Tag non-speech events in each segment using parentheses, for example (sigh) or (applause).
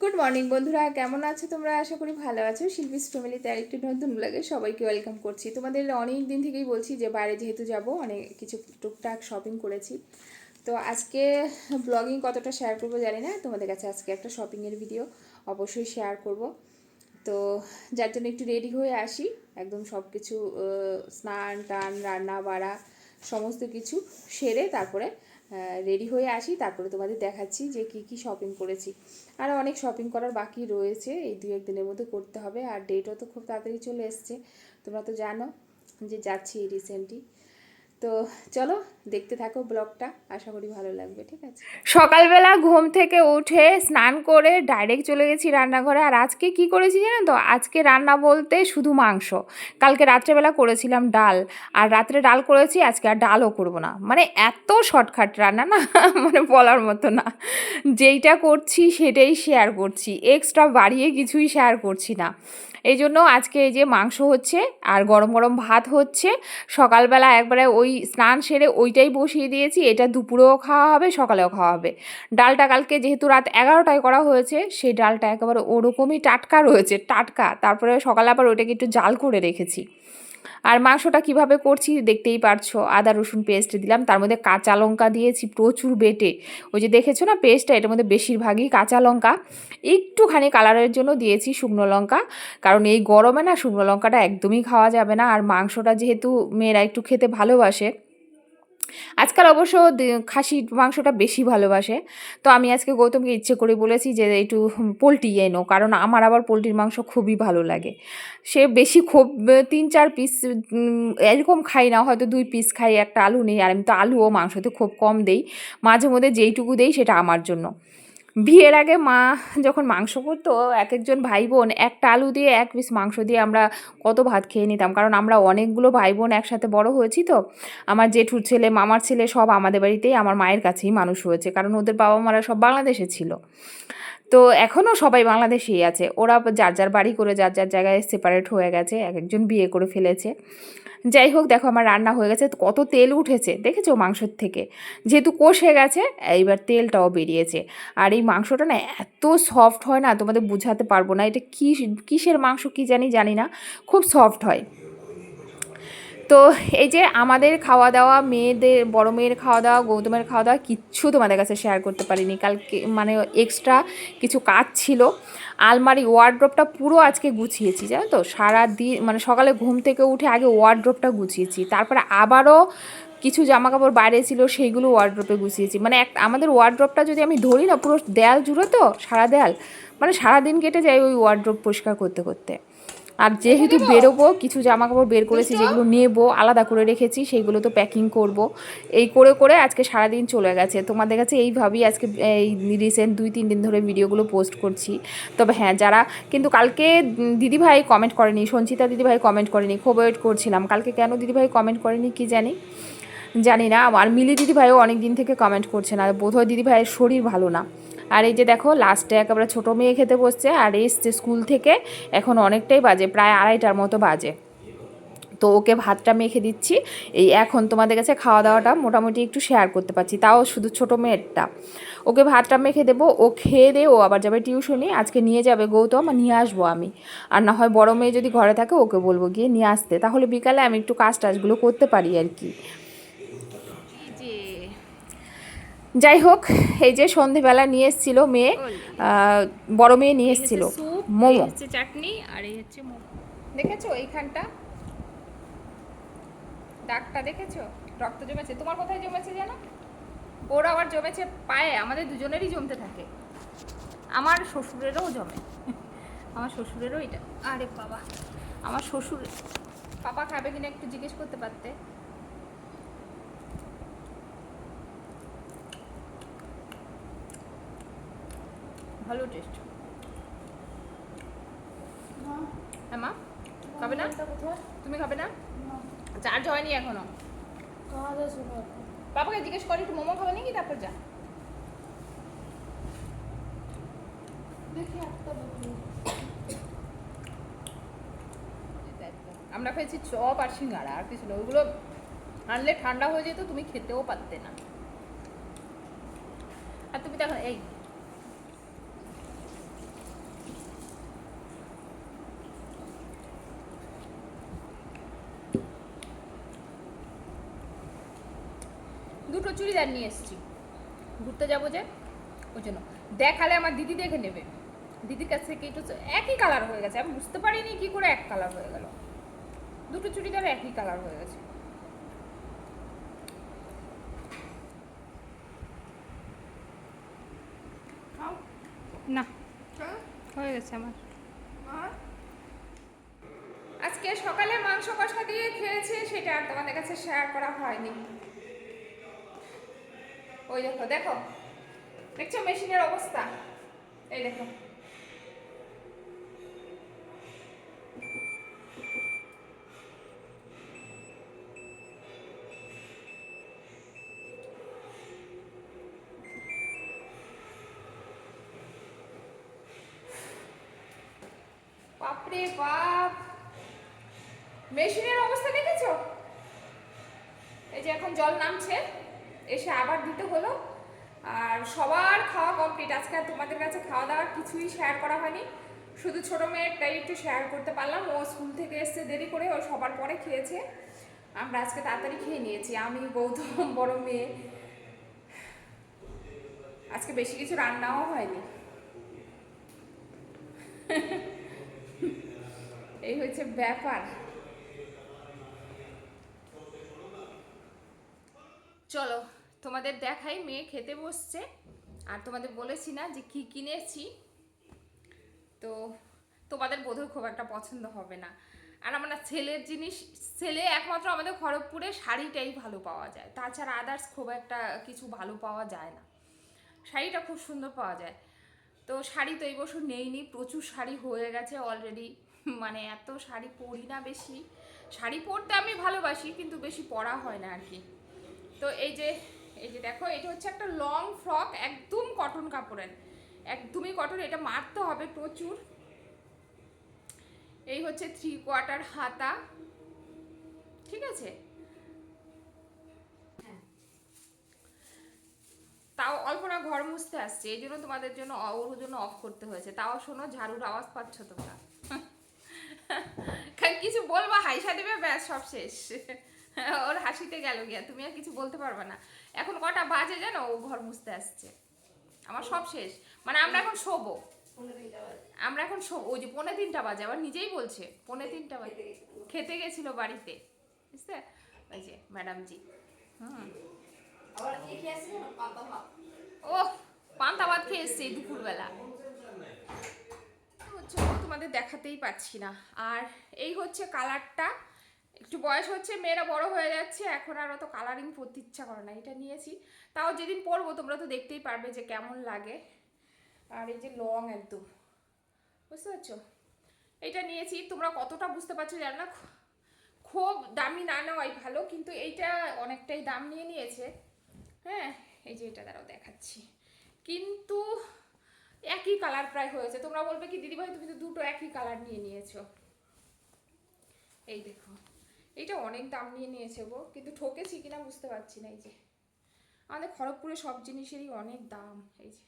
Good morning বন্ধুরা। কেমন আছো তোমরা? আশা করি ভালো আছো। শিল্পীস ফ্যামিলিতে আরেকটি নতুন লাগে সবাইকে ওয়েলকাম করছি। তোমাদের অনেক দিন থেকেই বলছি যে, বাইরে যেহেতু যাব, অনেক কিছু টুকটাক শপিং করেছি। তো আজকে ব্লগিং কতটা শেয়ার করব জানি না। তোমাদের কাছে আজকে একটা শপিংয়ের ভিডিও অবশ্যই শেয়ার করব। তো যার জন্য একটু রেডি হয়ে আসি। একদম সব কিছু স্নান টান রান্না বাড়া সমস্ত কিছু সেরে তারপরে রেডি হয়ে আসি, তারপরে তোমাদের দেখাচ্ছি যে কি কি শপিং করেছি। আর অনেক শপিং করার বাকি রয়েছে, এই দু একদিনের মধ্যে করতে হবে। আর ডেটও তো খুব তাড়াতাড়ি চলে এসছে, তোমরা তো জানো যে যাচ্ছি এই রিসেন্টলি তো চলো দেখতে থাকো ব্লগটা, আশা করি ভালো লাগবে, ঠিক আছে? সকালবেলা ঘুম থেকে উঠে স্নান করে ডাইরেক্ট চলে গেছি রান্নাঘরে। আর আজকে কি করেছি জানো তো? আজকে রান্না বলতে শুধু মাংস। কালকে রাত্রেবেলা করেছিলাম ডাল। আর রাত্রে ডাল করেছি, আজকে আর ডালও করব না। মানে এত শর্টকাট রান্না না? (laughs) মানে বলার মতো না। যেইটা করছি সেটাই শেয়ার করছি। এক্সট্রা বাড়িয়ে কিছুই শেয়ার করছি না। এই জন্য আজকে এই যে মাংস হচ্ছে আর গরম গরম ভাত হচ্ছে, সকালবেলা একবারে ওই স্নান সেরে ওইটাই বসিয়ে দিয়েছি, এটা দুপুরেও খাওয়া হবে, সকালেও খাওয়া হবে। ডালটা কালকে যেহেতু রাত এগারোটায় করা হয়েছে, সেই ডালটা একেবারে ওরকমই টাটকা রয়েছে, টাটকা, তারপরে সকালে আবার ওইটাকে একটু জাল করে রেখেছি। আর মাংসটা কীভাবে করছি দেখতেই পারছ। আদা, রসুন পেস্ট দিলাম, তার মধ্যে কাঁচা লঙ্কা দিয়েছি, প্রচুর বেটে। ওই যে দেখেছ না পেস্টটা এটার মধ্যে বেশিরভাগই কাঁচা লঙ্কা। একটুখানি কালারের জন্য দিয়েছি শুকনো লঙ্কা, কারণ এই গরমে না শুকনো লঙ্কাটা একদমই খাওয়া যাবে না। আর মাংসটা যেহেতু মেয়েরা একটু খেতে ভালোবাসে আজকাল অবশ্য খাসি খাসির মাংসটা বেশি ভালোবাসে। তো আমি আজকে গৌতমকে ইচ্ছে করে বলেছি যে একটু পোলট্রি এনো কারণ আমার আবার পোলট্রির মাংস খুবই ভালো লাগে। সে বেশি খুব, তিন চার পিস এরকম খাই না, হয়তো দুই পিস খাই একটা আলু নেই, আর আমি তো আলু ও মাংসতে খুব কম দেই। মাঝে মধ্যে যেইটুকু দেই সেটা আমার জন্য। বিয়ের আগে মা যখন মাংস করতো এক একজন ভাই বোন একটা আলু দিয়ে এক পিস মাংস দিয়ে আমরা কত ভাত খেয়ে নিতাম। কারণ আমরা অনেকগুলো ভাই বোন একসাথে বড় হয়েছি তো। আমার জেঠুর ছেলে, মামার ছেলে সব আমাদের বাড়িতেই আমার মায়ের কাছেই মানুষ হয়েছে। কারণ ওদের বাবা মারা সব বাংলাদেশে ছিল। তো এখনও সবাই বাংলাদেশেই আছে। ওরা যার যার বাড়ি করে যার যার জায়গায় সেপারেট হয়ে গেছে, এক একজন বিয়ে করে ফেলেছে। যাই হোক, দেখো আমার রান্না হয়ে গেছে, কত তেল উঠেছে, দেখেছ মাংসর থেকে? যেহেতু কষে গেছে, এইবার তেলটাও বেরিয়েছে। আর এই মাংসটা না এত সফট হয় না, তোমাদের বোঝাতে পারব না, এটা কী কিসের মাংস কী জানি জানি না, খুব সফট হয়। তো এই যে আমাদের খাওয়া দাওয়া মেয়েদের, বড় মেয়ের খাওয়া দাওয়া গৌতমের খাওয়া দাওয়া কিচ্ছু তোমাদের কাছে শেয়ার করতে পারিনি। কালকে মানে এক্সট্রা কিছু কাজ ছিল। আলমারি ওয়ার্ড্রপটা পুরো আজকে গুছিয়েছি, জানো তো? সারা দিন মানে সকালে ঘুম থেকে উঠে আগে ওয়ার্ড্রপটা গুছিয়েছি। তারপরে আবারও কিছু জামা কাপড় বাইরে ছিল, সেইগুলো ওয়ার্ড্রপে গুছিয়েছি। মানে এক, আমাদের ওয়ার্ড্রপটা যদি আমি ধরি না, পুরো দেয়াল জুড়ে তো, সারা দেয়াল মানে সারা দিন কেটে যায় ওই ওয়ার্ড্রপ পরিষ্কার করতে করতে। আর যেহেতু বেরোবো কিছু জামা কাপড় বের করেছি যেগুলো নেব আলাদা করে রেখেছি সেইগুলো তো প্যাকিং করব। এই করে করে আজকে সারাদিন চলে গেছে। তোমাদের কাছে এইভাবেই আজকে এই রিসেন্ট দুই তিন দিন ধরে ভিডিওগুলো পোস্ট করছি। তবে হ্যাঁ যারা কিন্তু কালকে দিদিভাই কমেন্ট করেনি সঞ্চিতা দিদিভাই কমেন্ট করেনি খুব ওয়েট করছিলাম। কালকে কেন দিদিভাই কমেন্ট করেনি কি জানি? জানি না। আর মিলি দিদিভাইও অনেক দিন থেকে কমেন্ট করছে না। বোধহয় দিদিভাইয়ের শরীর ভালো না। আর এই যে দেখো লাস্টে একেবারে ছোটো মেয়ে খেতে বসছে আর এসছে স্কুল থেকে এখন অনেকটাই বাজে, প্রায় আড়াইটার মতো বাজে। তো ওকে ভাতটা মেখে দিচ্ছি। এই এখন তোমাদের কাছে খাওয়া দাওয়াটা মোটামুটি একটু শেয়ার করতে পারছি, তাও শুধু ছোটো মেয়েরটা। ওকে ভাতটা মেখে দেবো, ও খেয়ে দে ও আবার যাবে টিউশনি আজকে নিয়ে যাবে গৌতম, আর নিয়ে আসব আমি। আর না হয় বড় মেয়ে যদি ঘরে থাকে, ওকে বলব গিয়ে নিয়ে আসতে। তাহলে বিকালে আমি একটু কাজ টাজগুলো করতে পারি আর কি। যাই হোক এই যে সন্ধেবেলা নিয়ে এসেছিল মেয়ে বড় মেয়ে নিয়ে এসেছিল মোমো। হচ্ছে চাটনি আর এই হচ্ছে দেখেছ এইখানটা? দাগটা দেখেছ? রক্ত জমেছে। তোমার কোথায় জমেছে জানো? ওর আবার জমেছে পায়ে। আমাদের দুজনেরই জমতে থাকে। আমার শ্বশুরেরও জমে। আমার শ্বশুরেরও এটা। আরে বাবা। আমার শ্বশুর পাপা খাবে কিনা একটু জিজ্ঞেস করতে পারতে। ভালো টেস্ট হ্যাঁ মা? খাবে না? তুমি খাবে না? চার্জ হয়নি এখনও। বাবাকে জিজ্ঞেস করি একটু মোমো খাবে নাকি? তারপর যা। আমরা খেয়েছি চপ আর সিঙ্গারা আর কিছু না। ওইগুলো আনলে ঠান্ডা হয়ে যেত তুমি খেতেও পারতে না। আর তুমি দেখো এই চুড়িদার নিয়ে এসেছি ঘুরতে যাব যে ওই জন্য। দেখালে আমার দিদি দেখে নেবে। দিদির কাছ থেকে একটু একই কালার হয়ে গেছে। আমি বুঝতে পারিনি কি করে এক কালার হয়ে গেল। দুটো চুড়িদার একই কালার হয়ে গেছে। না। হয়ে গেছে আমার। আজকে সকালে মাংস কষা দিয়ে খেয়েছে সেটা আর তোমাদের কাছে শেয়ার করা হয়নি। ওই দেখো দেখো। দেখছ মেশিনের অবস্থা? এই দেখো। বাপরে বাপ। মেশিনের অবস্থা দেখেছ? এই যে এখন জল নামছে। এসে আবার দিতে হলো। আর সবার খাওয়া কমপ্লিট আজকে আর তোমাদের কাছে খাওয়া দাওয়ার কিছুই শেয়ার করা হয়নি। শুধু ছোট মেয়েরটাই একটু শেয়ার করতে পারলাম। ও স্কুল থেকে এসছে দেরি করে, ও সবার পরে খেয়েছে। আমরা আজকে তাড়াতাড়ি খেয়ে নিয়েছি, আমি, গৌতম, বড় মেয়ে। আজকে বেশি কিছু রান্নাও হয়নি। এই হচ্ছে ব্যাপার চলো তোমাদের দেখাই, মেয়ে খেতে বসছে। আর তোমাদের বলেছি না যে কি কিনেছি। তো তোমাদের বোধহয় খুব একটা পছন্দ হবে না। আর আমার না ছেলের জিনিস, ছেলে একমাত্র আমাদের খড়গপুরে শাড়িটাই ভালো পাওয়া যায়। তাছাড়া আদার্স খুব একটা কিছু ভালো পাওয়া যায় না। শাড়িটা খুব সুন্দর পাওয়া যায়। তো শাড়ি তো এই বছর নেইনি, প্রচুর শাড়ি হয়ে গেছে অলরেডি মানে এত শাড়ি পরি না বেশি। শাড়ি পরতে আমি ভালোবাসি, কিন্তু বেশি পরা হয় না আর কি। তো এই যে এই যে দেখো, এটা হচ্ছে একটা লং ফ্রক একদম কটন কাপড়ের। একদমই কটন এটা মারতে হবে প্রচুর। এই হচ্ছে থ্রি কোয়ার্টার হাতা। ঠিক আছে? তাও অল্প না ঘর মুছতে আসছে, এই জন্য তোমাদের জন্য ওর জন্য অফ করতে হয়েছে। তাও শোনো, ঝাড়ুর আওয়াজ পাচ্ছ তোমরা। (laughs) কিছু বলবা, হাইসা দেবে, ব্যাস, সব শেষ। (laughs) ওর হাসিতে গেল গিয়া, তুমি আর কিছু বলতে পারবে না। এখন কটা বাজে জানো? ও ঘর মুছতে আসছে। আমার সব শেষ। মানে আমরা এখন শোবো। আমরা এখন ওই যে পৌনে তিনটা বাজে, আবার নিজেই বলছে, পৌনে তিনটা বাজে। খেতে গেছিল বাড়িতে, বুঝতে? ওই যে ম্যাডাম জি হুম। ও পান্তা ভাত খেয়ে এসছে দুপুরবেলা। হচ্ছে, তোমাদের দেখাতেই পারছি না। আর এই হচ্ছে কালারটা একটু বয়স হচ্ছে, মেয়েরা বড় হয়ে যাচ্ছে, এখন আর অত কালারিং পরতে ইচ্ছা করে না, এটা নিয়েছি। তাও যেদিন পরবো, তোমরা তো দেখতেই পারবে যে কেমন লাগে। আর এই যে লং একদম, বুঝতে পারছ? এটা নিয়েছি, তোমরা কতটা বুঝতে পারছ জানো না? খুব দামি না নেওয়াই ভালো, কিন্তু এইটা অনেকটাই দাম নিয়ে নিয়েছে। হ্যাঁ এই যে এটা দ্বারাও দেখাচ্ছি। কিন্তু একই কালার প্রায় হয়েছে। তোমরা বলবে কি, দিদিভাই, তুমি তো দুটো একই কালার নিয়ে নিয়েছো। এই দেখো। এইটা অনেক দাম নিয়ে নিয়েছে গো, কিন্তু ঠকেছি কিনা বুঝতে পারছি না, এই যে। আমাদের খড়গপুরে সব জিনিসেরই অনেক দাম, এই যে।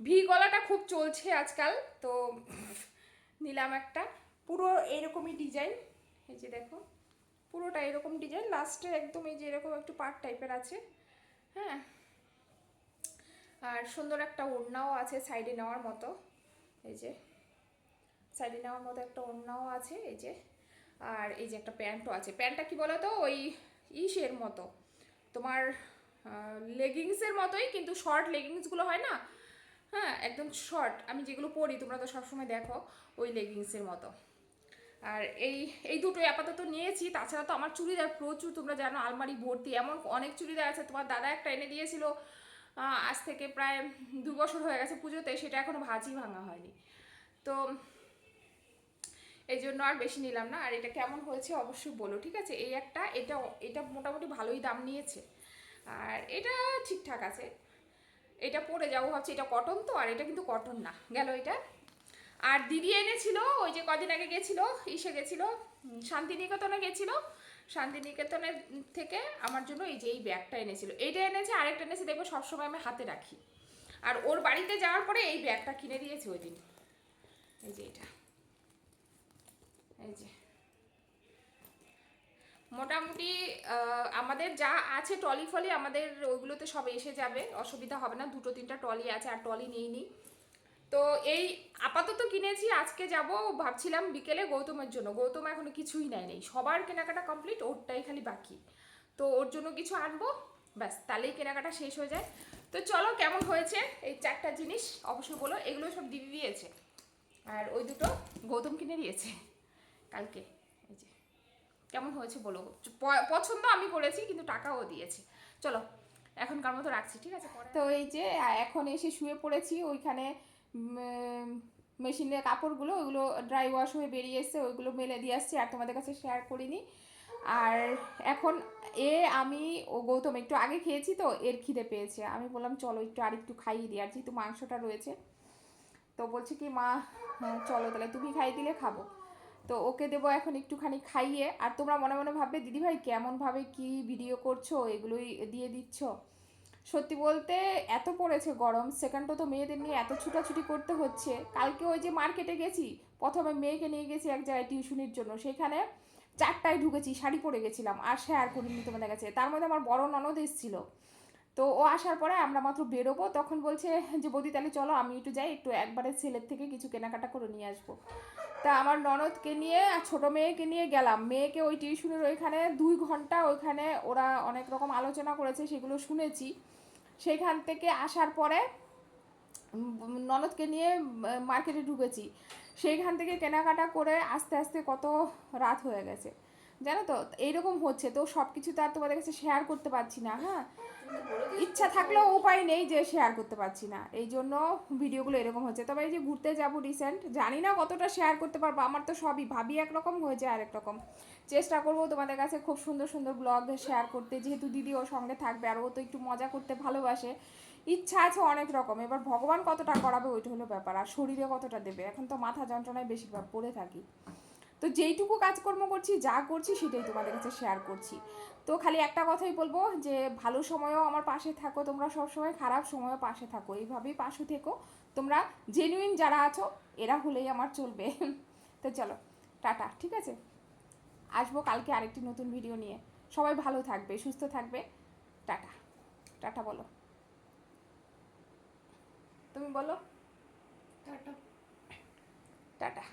ভি গলাটা খুব চলছে আজকাল, তো নিলাম একটা। পুরো এরকমই ডিজাইন, এই যে দেখো। পুরোটা এরকম ডিজাইন, লাস্টে একদম এই যে এরকম একটু পার্ট টাইপের আছে হ্যাঁ। আর সুন্দর একটা ওড়নাও আছে সাইডে নেওয়ার মতো, এই যে। সাইডে নেওয়ার মতো একটা ওড়নাও আছে, এই যে। আর এই যে একটা প্যান্টও আছে। প্যান্টটা কি বলো তো ওই ইসের মতো। তোমার লেগিংসের মতোই, কিন্তু শর্ট লেগিংসগুলো হয় না? হ্যাঁ একদম শর্ট। আমি যেগুলো পরি, তোমরা তো সবসময় দেখো, ওই লেগিংসের মতো। আর এই এই দুটোই আপাতত নিয়েছি। তাছাড়া তো আমার চুড়িদার প্রচুর, তোমরা জানো, আলমারি ভর্তি। এমন অনেক চুড়িদার আছে। তোমার দাদা একটা এনে দিয়েছিল আজ থেকে প্রায় দু বছর হয়ে গেছে পুজোতে। সেটা এখনও ভাজি ভাঙা হয়নি। তো এই জন্য আর বেশি নিলাম না। আর এটা কেমন হয়েছে অবশ্যই বলো, ঠিক আছে? এই একটা, এটা এটা মোটামুটি ভালোই দাম নিয়েছে। আর এটা ঠিকঠাক আছে। এটা পরে যাব ভাবছি এটা কটন তো, আর এটা কিন্তু কটন না। গেল এটা। আর দিদি এনেছিল, ওই যে কদিন আগে গেছিল, ইসে গেছিল শান্তিনিকেতনে গেছিল। শান্তিনিকেতনের থেকে আমার জন্য এই যে এই ব্যাগটা এনেছিল। এইটা এনেছে, আরেকটা এনেছে, দেখব সবসময় আমি হাতে রাখি। আর ওর বাড়িতে যাওয়ার পরে এই ব্যাগটা কিনে দিয়েছে ওই দিন। এই যে এটা। এই যে। মোটামুটি আমাদের যা আছে টলি ফলি আমাদের ওইগুলোতে সব এসে যাবে, অসুবিধা হবে না, দুটো তিনটা টলি আছে আর টলি নেই। নি তো এই আপাতত কিনেছি, আজকে যাব, ভাবছিলাম বিকেলে গৌতমের জন্য। গৌতম এখনও কিছুই নেয় নেই। সবার কেনাকাটা কমপ্লিট, ওরটাই খালি বাকি। তো ওর জন্য কিছু আনব, ব্যাস, তাহলেই কেনাকাটা শেষ হয়ে যায়। তো চলো, কেমন হয়েছে? এই চারটা জিনিস অবশ্যই বলো, এগুলো সব দিদি দিয়েছে। আর ওই দুটো গৌতম কিনে দিয়েছে। কালকে। এই যে। কেমন হয়েছে বলো? পছন্দ আমি করেছি কিন্তু টাকাও দিয়েছে। চলো, এখনকার মতো রাখছি, ঠিক আছে? তো এই যে এখন এসে শুয়ে পড়েছি, ওইখানে মেশিনের কাপড়গুলো, ওইগুলো ড্রাই ওয়াশ হয়ে বেরিয়ে এসছে, ওইগুলো মেলে দিয়ে আসছি, আর তোমাদের কাছে শেয়ার করিনি। আর এখন এ, আমি ও গৌতম একটু আগে খেয়েছি তো, এর খিদে পেয়েছে। আমি বললাম, চলো একটু আর একটু খাইয়ে দিই, আর যেহেতু মাংসটা রয়েছে, তো বলছে কি, মা হ্যাঁ চলো তাহলে তুমি খাইয়ে দিলে খাব। তো ওকে দেবো এখন একটুখানি খাইয়ে। আর তোমরা মনে মনে ভাববে, দিদিভাই, কেমনভাবে কি ভিডিও করছ? এগুলোই দিয়ে দিচ্ছ? সত্যি বলতে, এত পড়েছে গরম। সেকেন্ডও তো মেয়েদের নিয়ে এত ছুটাছুটি করতে হচ্ছে। কালকে ওই যে মার্কেটে গেছি, প্রথমে মেয়েকে নিয়ে গেছি এক জায়গায় টিউশনির জন্য। সেখানে চারটায় ঢুকেছি, শাড়ি পরে গেছিলাম। আর শেয়ার করিনি তোমাদের কাছে। তার মধ্যে আমার বড় ননদ এসেছিল। তো ও আসার পরে আমরা মাত্র বেরোবো, তখন বলছে যে, বৌদি, তাহলে চলো, আমি একটু যাই, একটু একবারে ছেলের থেকে কিছু কেনাকাটা করে নিয়ে আসব। তা আমার ননদকে নিয়ে আর ছোটো মেয়েকে নিয়ে গেলাম। মেয়েকে ওই টিউশনের ওইখানে দুই ঘণ্টা ওইখানে ওরা অনেক রকম আলোচনা করেছে, সেগুলো শুনেছি। সেইখান থেকে আসার পরে ননদকে নিয়ে মার্কেটে ঢুকেছি। সেইখান থেকে কেনাকাটা করে আস্তে আস্তে কত রাত হয়ে গেছে। জানো তো, এইরকম হচ্ছে। তো সব কিছু তো আর তোমাদের কাছে শেয়ার করতে পারছি না হ্যাঁ? ইচ্ছা থাকলেও উপায় নেই যে শেয়ার করতে পারছি না। এই জন্য ভিডিওগুলো এরকম হচ্ছে। তবে এই যে ঘুরতে যাব রিসেন্ট জানি না কতটা শেয়ার করতে পারব। আমার তো সবই ভাবি একরকম হয়ে যায় আরেক রকম চেষ্টা করব তোমাদের কাছে খুব সুন্দর সুন্দর ব্লগ শেয়ার করতে। যেহেতু দিদি ওর সঙ্গে থাকবে আর ও তো একটু মজা করতে ভালোবাসে। ইচ্ছা আছে অনেক রকম। এবার ভগবান কতটা করাবে ওইটা হলো ব্যাপার। আর শরীরে কতটা দেবে? এখন তো মাথা যন্ত্রণায় বেশিরভাগ পড়ে থাকি। তো যেইটুকু কাজকর্ম করছি যা করছি সেটাই তোমাদের কাছে শেয়ার করছি। তো খালি একটা কথাই বলব যে ভালো সময়ও আমার পাশে থাকো তোমরা সব সময় খারাপ সময়ও পাশে থাকো এইভাবেই পাশে থেকো। তোমরা জেনুইন যারা আছো এরা হলেই আমার চলবে। (laughs) তো চলো টাটা ঠিক আছে? আসব কালকে আরেকটি নতুন ভিডিও নিয়ে। সবাই ভালো থাকবে সুস্থ থাকবে। টাটা টাটা বলো। তুমি বলো? টাটা। টাটা।